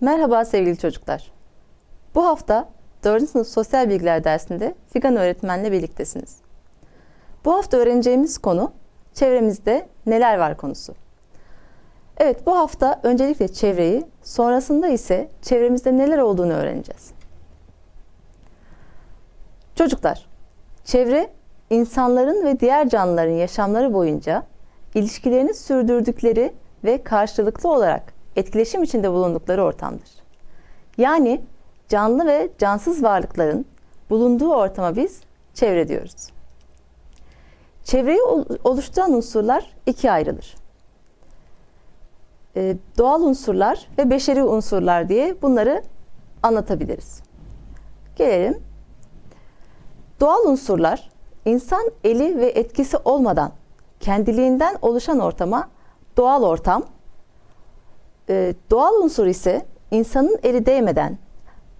Merhaba sevgili çocuklar. Bu hafta 4. sınıf sosyal bilgiler dersinde Figan öğretmenle birliktesiniz. Bu hafta öğreneceğimiz konu çevremizde neler var konusu. Evet bu hafta öncelikle çevreyi, sonrasında ise çevremizde neler olduğunu öğreneceğiz. Çocuklar, çevre insanların ve diğer canlıların yaşamları boyunca ilişkilerini sürdürdükleri ve karşılıklı olarak etkileşim içinde bulundukları ortamdır. Yani canlı ve cansız varlıkların bulunduğu ortama biz çevre diyoruz. Çevreyi oluşturan unsurlar ikiye ayrılır. Ee, doğal unsurlar ve beşeri unsurlar diye bunları anlatabiliriz. Gelelim. Doğal unsurlar insan eli ve etkisi olmadan kendiliğinden oluşan ortama doğal ortam, ee, doğal unsur ise insanın eli değmeden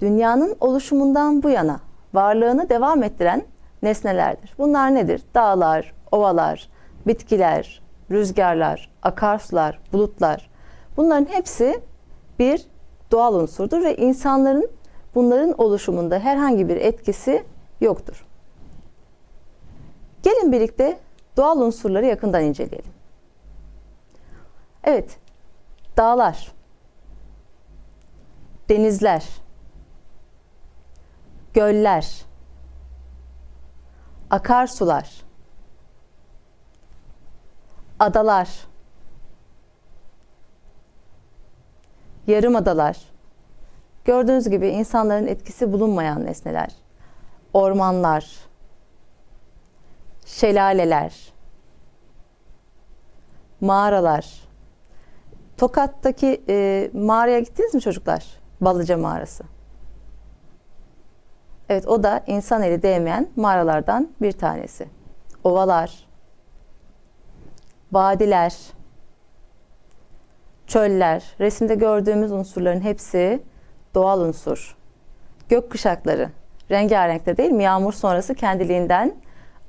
dünyanın oluşumundan bu yana varlığını devam ettiren nesnelerdir. Bunlar nedir? Dağlar, ovalar, bitkiler, rüzgarlar, akarsular, bulutlar. Bunların hepsi bir doğal unsurdur ve insanların bunların oluşumunda herhangi bir etkisi yoktur. Gelin birlikte doğal unsurları yakından inceleyelim. Evet, dağlar, denizler, göller, akarsular, adalar, yarım adalar, gördüğünüz gibi insanların etkisi bulunmayan nesneler, ormanlar, şelaleler, mağaralar, Tokat'taki e, mağaraya gittiniz mi çocuklar? Balıca mağarası. Evet o da insan eli değmeyen mağaralardan bir tanesi. Ovalar, vadiler, çöller, resimde gördüğümüz unsurların hepsi doğal unsur. Gök kuşakları, rengarenkte değil mi? Yağmur sonrası kendiliğinden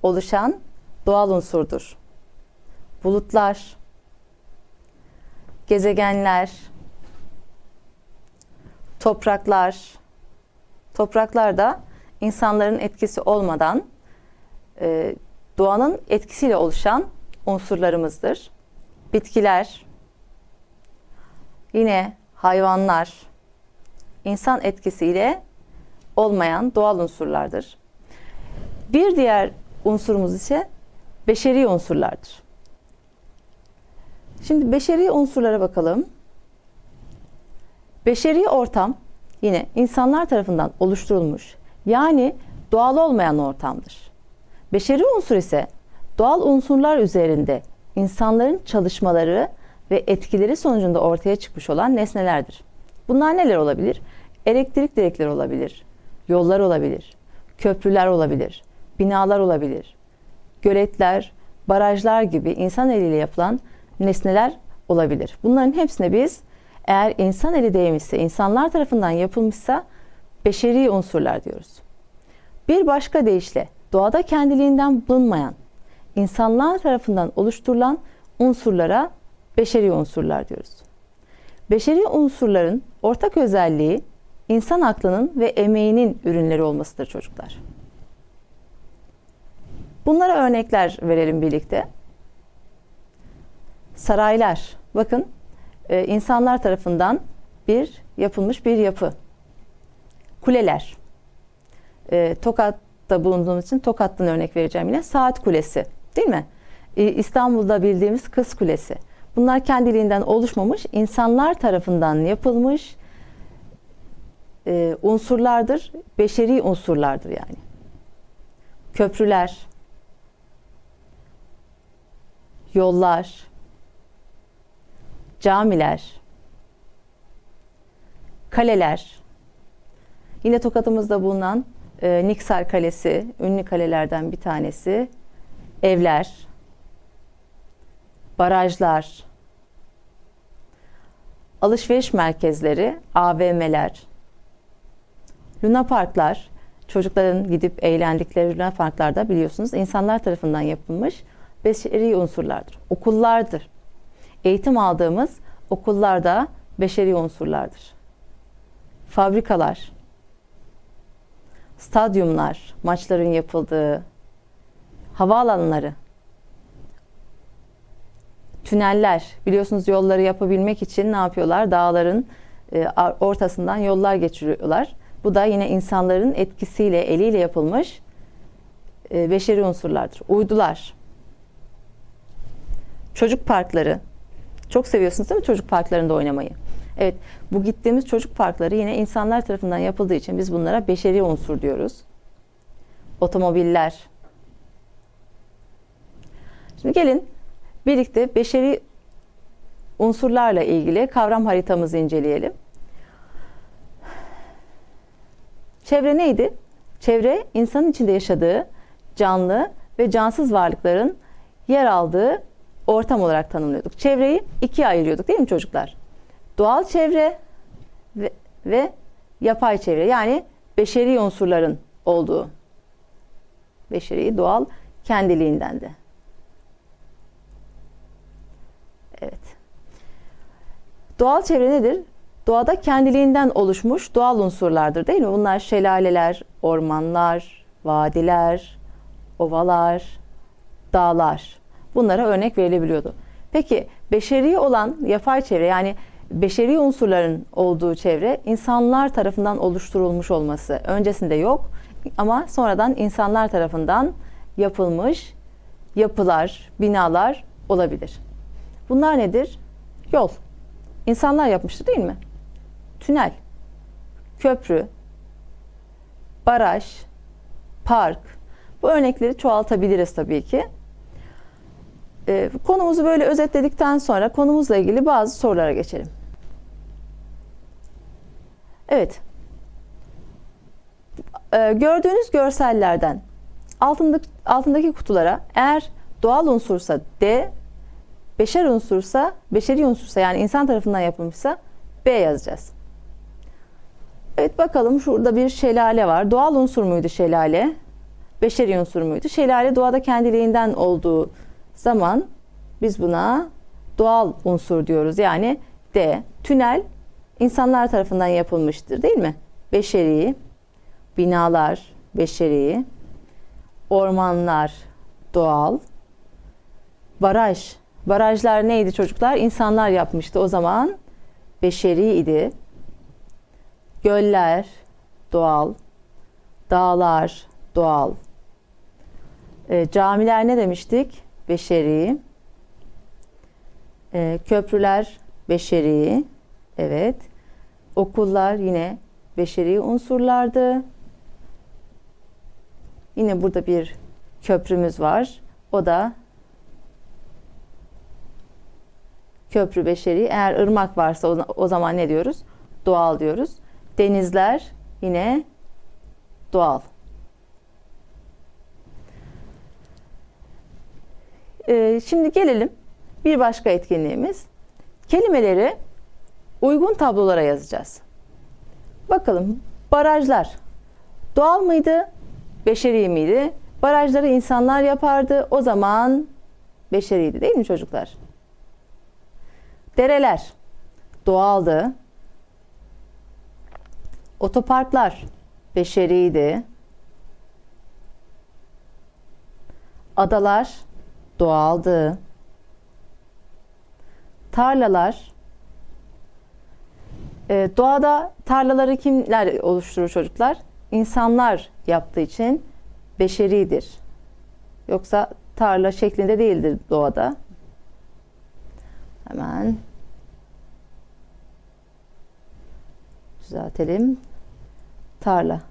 oluşan doğal unsurdur. Bulutlar, gezegenler, topraklar, topraklar da insanların etkisi olmadan e, doğanın etkisiyle oluşan unsurlarımızdır. Bitkiler, yine hayvanlar, insan etkisiyle olmayan doğal unsurlardır. Bir diğer unsurumuz ise beşeri unsurlardır. Şimdi beşeri unsurlara bakalım. Beşeri ortam yine insanlar tarafından oluşturulmuş yani doğal olmayan ortamdır. Beşeri unsur ise doğal unsurlar üzerinde insanların çalışmaları ve etkileri sonucunda ortaya çıkmış olan nesnelerdir. Bunlar neler olabilir? Elektrik direkleri olabilir, yollar olabilir, köprüler olabilir, binalar olabilir, göletler, barajlar gibi insan eliyle yapılan nesneler olabilir. Bunların hepsine biz eğer insan eli değmişse, insanlar tarafından yapılmışsa beşeri unsurlar diyoruz. Bir başka deyişle doğada kendiliğinden bulunmayan, insanlar tarafından oluşturulan unsurlara beşeri unsurlar diyoruz. Beşeri unsurların ortak özelliği insan aklının ve emeğinin ürünleri olmasıdır çocuklar. Bunlara örnekler verelim birlikte. Saraylar. Bakın e, insanlar tarafından bir yapılmış bir yapı. Kuleler. E, Tokat'ta bulunduğumuz için Tokat'tan örnek vereceğim yine. Saat Kulesi. Değil mi? E, İstanbul'da bildiğimiz Kız Kulesi. Bunlar kendiliğinden oluşmamış, insanlar tarafından yapılmış unsurlardır. Beşeri unsurlardır yani. Köprüler, yollar, camiler, kaleler, yine Tokat'ımızda bulunan e, Niksar Kalesi, ünlü kalelerden bir tanesi, evler, barajlar, alışveriş merkezleri, AVM'ler, Luna Parklar, çocukların gidip eğlendikleri Luna Parklarda biliyorsunuz insanlar tarafından yapılmış beşeri unsurlardır. Okullardır eğitim aldığımız okullarda beşeri unsurlardır. fabrikalar, stadyumlar, maçların yapıldığı, havaalanları, tüneller. Biliyorsunuz yolları yapabilmek için ne yapıyorlar? Dağların e, ortasından yollar geçiriyorlar. Bu da yine insanların etkisiyle, eliyle yapılmış e, beşeri unsurlardır. Uydular, çocuk parkları. Çok seviyorsunuz değil mi çocuk parklarında oynamayı? Evet, bu gittiğimiz çocuk parkları yine insanlar tarafından yapıldığı için biz bunlara beşeri unsur diyoruz. Otomobiller. Şimdi gelin birlikte beşeri unsurlarla ilgili kavram haritamızı inceleyelim. Çevre neydi? Çevre insanın içinde yaşadığı canlı ve cansız varlıkların yer aldığı ortam olarak tanımlıyorduk. Çevreyi ikiye ayırıyorduk değil mi çocuklar? Doğal çevre ve, ve yapay çevre yani beşeri unsurların olduğu. Beşeri doğal kendiliğinden de. Evet. Doğal çevre nedir? Doğada kendiliğinden oluşmuş doğal unsurlardır değil mi? Bunlar şelaleler, ormanlar, vadiler, ovalar, dağlar. Bunlara örnek verilebiliyordu. Peki beşeri olan yapay çevre yani beşeri unsurların olduğu çevre insanlar tarafından oluşturulmuş olması öncesinde yok ama sonradan insanlar tarafından yapılmış yapılar, binalar olabilir. Bunlar nedir? Yol. İnsanlar yapmıştır değil mi? Tünel, köprü, baraj, park. Bu örnekleri çoğaltabiliriz tabii ki. Ee, konumuzu böyle özetledikten sonra konumuzla ilgili bazı sorulara geçelim. Evet. Ee, gördüğünüz görsellerden altındaki, altındaki kutulara eğer doğal unsursa D, beşer unsursa, beşeri unsursa yani insan tarafından yapılmışsa B yazacağız. Evet bakalım şurada bir şelale var. Doğal unsur muydu şelale? Beşeri unsur muydu? Şelale doğada kendiliğinden olduğu zaman biz buna doğal unsur diyoruz. Yani D. Tünel insanlar tarafından yapılmıştır değil mi? Beşeri, binalar beşeri, ormanlar doğal, baraj. Barajlar neydi çocuklar? İnsanlar yapmıştı o zaman. Beşeri idi. Göller doğal, dağlar doğal. E, camiler ne demiştik? Beşeri. E, köprüler beşeri. Evet. Okullar yine beşeri unsurlardı. Yine burada bir köprümüz var. O da köprü beşeri. Eğer ırmak varsa o zaman ne diyoruz? Doğal diyoruz. Denizler yine doğal. Ee, şimdi gelelim bir başka etkinliğimiz. Kelimeleri uygun tablolara yazacağız. Bakalım barajlar doğal mıydı, beşeri miydi? Barajları insanlar yapardı. O zaman beşeriydi değil mi çocuklar? Dereler doğaldı. Otoparklar beşeriydi. Adalar doğaldı. Tarlalar e, doğada tarlaları kimler oluşturur çocuklar? İnsanlar yaptığı için beşeridir. Yoksa tarla şeklinde değildir doğada. Hemen düzeltelim. Tarla.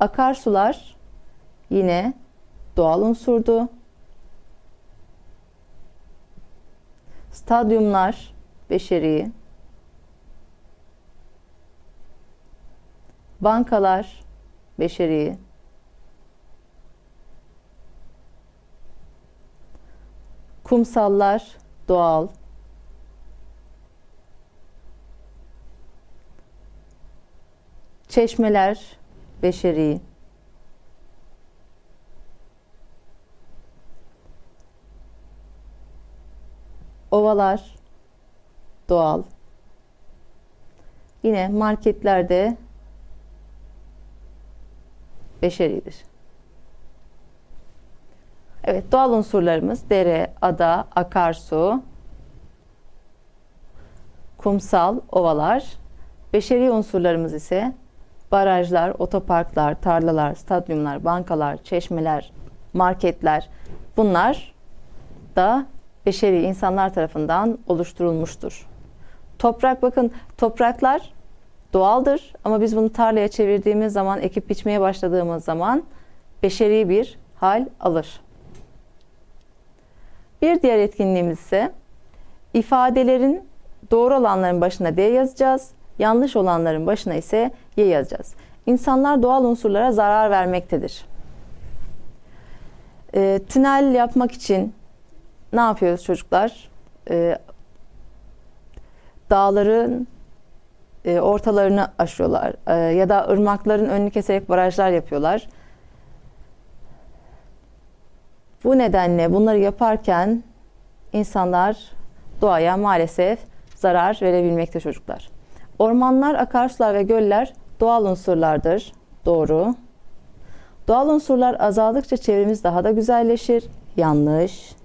Akarsular yine doğal unsurdu. Stadyumlar beşeri. Bankalar beşeri. Kumsallar doğal. Çeşmeler beşeri. Ovalar doğal. Yine marketlerde beşeridir. Evet, doğal unsurlarımız dere, ada, akarsu, kumsal, ovalar. Beşeri unsurlarımız ise barajlar, otoparklar, tarlalar, stadyumlar, bankalar, çeşmeler, marketler. Bunlar da beşeri insanlar tarafından oluşturulmuştur. Toprak bakın topraklar doğaldır ama biz bunu tarlaya çevirdiğimiz zaman, ekip biçmeye başladığımız zaman beşeri bir hal alır. Bir diğer etkinliğimiz ise ifadelerin doğru olanların başına D yazacağız, yanlış olanların başına ise Y yazacağız. İnsanlar doğal unsurlara zarar vermektedir. E, tünel yapmak için ne yapıyoruz çocuklar? E, dağların e, ortalarını aşıyorlar e, ya da ırmakların önünü keserek barajlar yapıyorlar. Bu nedenle bunları yaparken insanlar doğaya maalesef zarar verebilmekte çocuklar. Ormanlar, akarsular ve göller doğal unsurlardır. Doğru. Doğal unsurlar azaldıkça çevremiz daha da güzelleşir. Yanlış.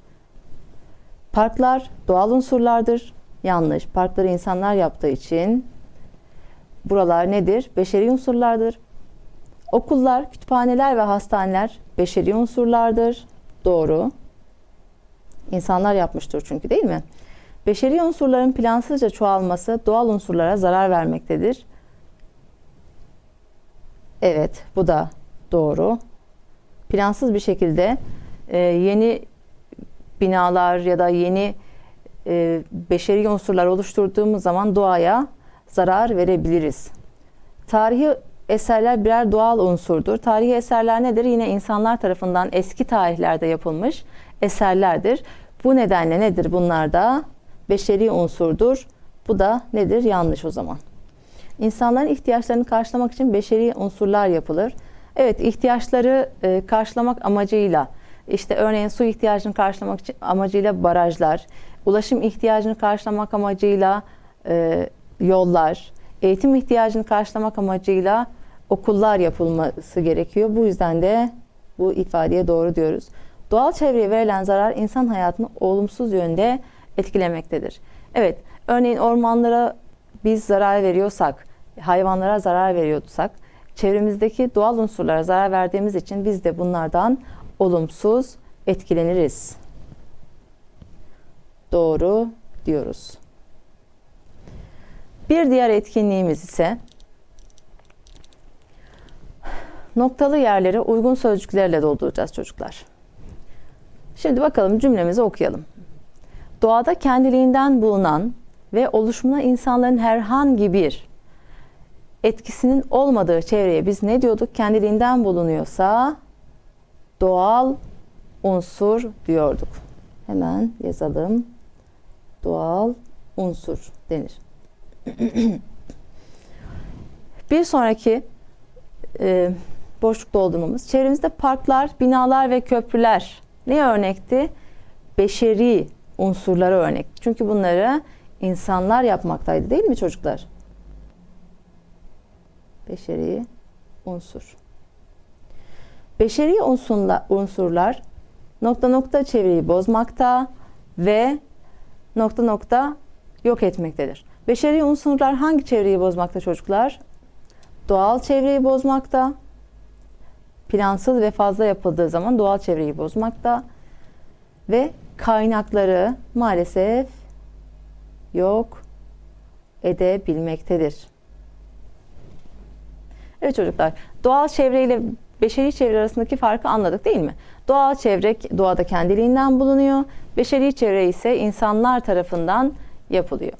Parklar doğal unsurlardır. Yanlış. Parkları insanlar yaptığı için buralar nedir? Beşeri unsurlardır. Okullar, kütüphaneler ve hastaneler beşeri unsurlardır. Doğru. İnsanlar yapmıştır çünkü değil mi? Beşeri unsurların plansızca çoğalması doğal unsurlara zarar vermektedir. Evet, bu da doğru. Plansız bir şekilde e, yeni binalar ya da yeni e, beşeri unsurlar oluşturduğumuz zaman doğaya zarar verebiliriz. Tarihi eserler birer doğal unsurdur. Tarihi eserler nedir? Yine insanlar tarafından eski tarihlerde yapılmış eserlerdir. Bu nedenle nedir bunlar da? Beşeri unsurdur. Bu da nedir? Yanlış o zaman. İnsanların ihtiyaçlarını karşılamak için beşeri unsurlar yapılır. Evet ihtiyaçları e, karşılamak amacıyla işte örneğin su ihtiyacını karşılamak amacıyla barajlar, ulaşım ihtiyacını karşılamak amacıyla e, yollar, eğitim ihtiyacını karşılamak amacıyla okullar yapılması gerekiyor. Bu yüzden de bu ifadeye doğru diyoruz. Doğal çevreye verilen zarar insan hayatını olumsuz yönde etkilemektedir. Evet, örneğin ormanlara biz zarar veriyorsak, hayvanlara zarar veriyorsak, çevremizdeki doğal unsurlara zarar verdiğimiz için biz de bunlardan olumsuz etkileniriz. Doğru diyoruz. Bir diğer etkinliğimiz ise noktalı yerleri uygun sözcüklerle dolduracağız çocuklar. Şimdi bakalım cümlemizi okuyalım. Doğada kendiliğinden bulunan ve oluşumuna insanların herhangi bir etkisinin olmadığı çevreye biz ne diyorduk? Kendiliğinden bulunuyorsa doğal unsur diyorduk. Hemen yazalım. Doğal unsur denir. bir sonraki e, boşluk doldurmamız. Çevremizde parklar, binalar ve köprüler ne örnekti? Beşeri unsurlara örnek. Çünkü bunları insanlar yapmaktaydı değil mi çocuklar? Beşeri unsur. Beşeri unsurla, unsurlar nokta nokta çevreyi bozmakta ve nokta nokta yok etmektedir. Beşeri unsurlar hangi çevreyi bozmakta çocuklar? Doğal çevreyi bozmakta. Plansız ve fazla yapıldığı zaman doğal çevreyi bozmakta ve kaynakları maalesef yok edebilmektedir. Evet çocuklar, doğal çevre ile beşeri çevre arasındaki farkı anladık değil mi? Doğal çevre doğada kendiliğinden bulunuyor. Beşeri çevre ise insanlar tarafından yapılıyor.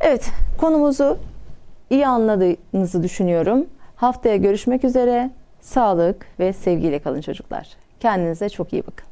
Evet, konumuzu iyi anladığınızı düşünüyorum. Haftaya görüşmek üzere. Sağlık ve sevgiyle kalın çocuklar. Kendinize çok iyi bakın.